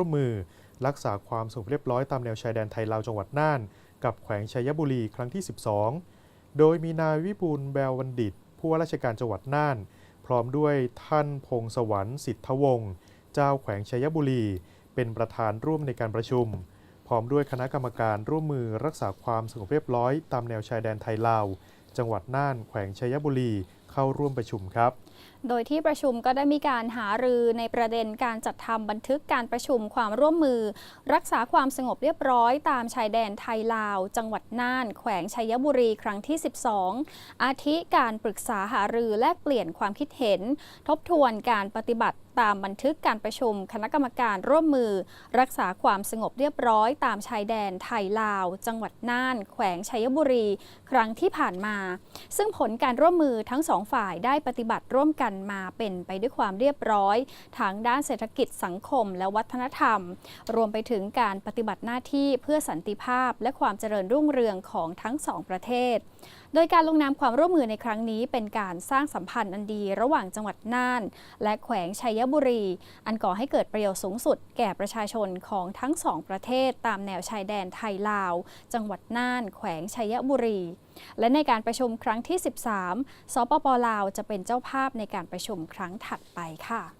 ร่วมมือ รักษาความสงบเรียบร้อยตามแนวชายแดนไทยลาวจังหวัดน่าน กับแขวงชัยบุรีครั้งที่ 12 โดยมีนายวิบูลย์แบววันดิต ผู้ว่าราชการจังหวัดน่าน พร้อมด้วยท่านพงศวรรค์สิทธวงศ์เจ้าแขวงชัยบุรี เป็นประธานร่วมในการประชุม พร้อมด้วยคณะกรรมการร่วมมือรักษาความสงบเรียบร้อยตามแนวชายแดนไทยลาวจังหวัดน่าน แขวงชัยบุรี เข้าร่วมประชุมครับ โดยที่ประชุมก็ได้มีการหารือในประเด็นการจัดทำบันทึกการประชุมความร่วมมือ รักษาความสงบเรียบร้อยตามชายแดนไทยลาว จังหวัดน่าน แขวงชัยบุรีครั้งที่ 12 อาทิการปรึกษาหารือแลกเปลี่ยนความคิดเห็น ทบทวนการปฏิบัติตามบันทึกการประชุมคณะกรรมการร่วมมือ รักษาความสงบเรียบร้อยตามชายแดนไทยลาว จังหวัดน่าน แขวงชัยบุรี ครั้งที่ผ่านมา ซึ่งผลการร่วมมือทั้งสองฝ่ายได้ปฏิบัติร่วมกันมาเป็นไปด้วยความเรียบร้อยทั้งด้านเศรษฐกิจสังคมและวัฒนธรรม รวมไปถึงการปฏิบัติหน้าที่เพื่อสันติภาพและความเจริญรุ่งเรืองของทั้งสองประเทศ โดยการลงนามความร่วมมือในครั้งนี้เป็นการสร้างสัมพันธ์อันดีระหว่างจังหวัดน่าน และแขวงชัยบุรี อันก่อให้เกิดประโยชน์สูงสุดแก่ประชาชนของทั้งสองประเทศ ตามแนวชายแดนไทยลาว จังหวัดน่าน แขวงชัยบุรี และในการประชุมครั้งที่ 13 สปปลาวจะเป็นเจ้าภาพในการประชุมครั้งถัดไปค่ะ